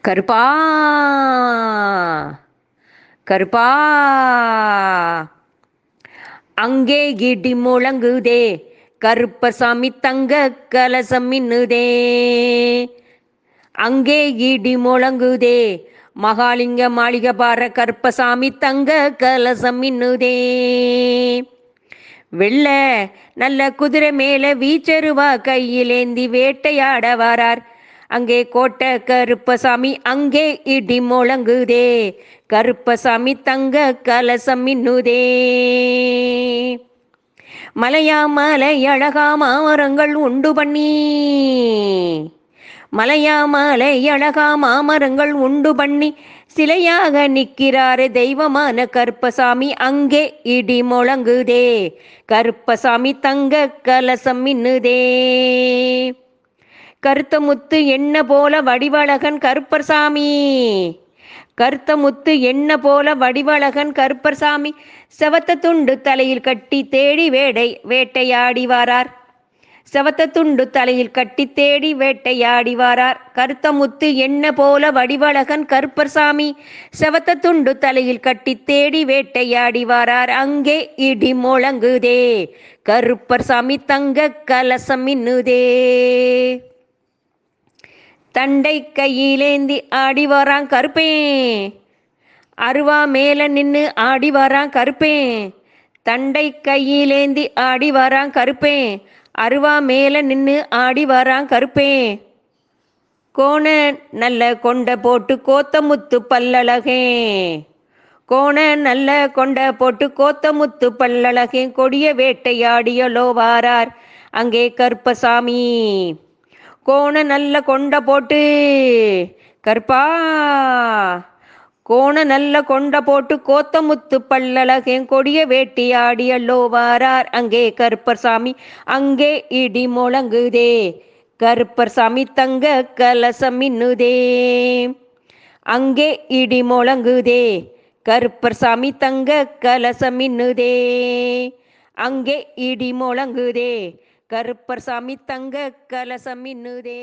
கருப்பா கருப்பா. அங்கே இடி முழங்குதே கருப்பசாமி தங்க கலசம் மின்னுதே. அங்கே இடி முழங்குதே மகாலிங்க மாளிகை பார கருப்பசாமி தங்க கலசம் மின்னுதே. வெள்ள நல்ல குதிரை மேல வீச்சருவா கையிலேந்தி வேட்டையாட வாரார். அங்கே கோட்டை கருப்பசாமி அங்கே இடி முழங்குதே. கருப்பசாமி தங்க கலசம் மின்னுதே. மலையா மலை அழகா மாமரங்கள் உண்டு பண்ணி. மலையா மலை அழகா மாமரங்கள் உண்டு பண்ணி. சிலையாக நிற்கிறாரு தெய்வமான கருப்பசாமி அங்கே இடி முழங்குதே. கருப்பசாமி தங்க கலசம் மின்னுதே. கருத்த முத்து என்ன போல வடிவழகன் கருப்பர் சாமி கருத்த முத்து என்ன போல வடிவழகன் கருப்பர் சாமி செவத்த துண்டு தலையில் கட்டி தேடி வேடை வேட்டையாடி வாரார். செவத்த துண்டு தலையில் கட்டி தேடி வேட்டையாடி வாரார். கருத்த முத்து என்ன போல வடிவழகன் கருப்பர் சாமி செவத்த துண்டு தலையில் கட்டி தேடி வேட்டையாடி வாரார். அங்கே இடி முழங்குதே. கருப்பர் சாமி தங்க கலசம் இன்னுதே தண்டை கையிலேந்தி ஆடி வரான் கருப்பேன். அருவா மேல நின்று ஆடி வரான் கருப்பேன். தண்டை கையிலேந்தி ஆடி வரான் கருப்பேன். அருவா மேல நின்று ஆடி வரான் கருப்பேன். கோண நல்ல கொண்ட போட்டு கோத்தமுத்து பல்லழகே. கோண நல்ல கொண்ட போட்டு கோத்தமுத்து பல்லழகே. கொடிய வேட்டையாடியலோ வாரார். அங்கே கருப்பசாமி. கோண நல்ல கொண்ட போட்டு. கருப்பா. கோண நல்ல கொண்ட போட்டு கோத்தமுத்து பல்லழகே கொடிய வேட்டியாடியல்லோ வாரார். அங்கே கருப்பர் சாமி அங்கே இடி முழங்குதே. கருப்பர் சாமி தங்க கலசம் மின்னுதே. அங்கே இடி முழங்குதே. கருப்பர் சாமி தங்க கலசம் மின்னுதே. அங்கே இடி முழங்குதே. கருப்பர் சாமி தங்க கலசம் இன்னுதே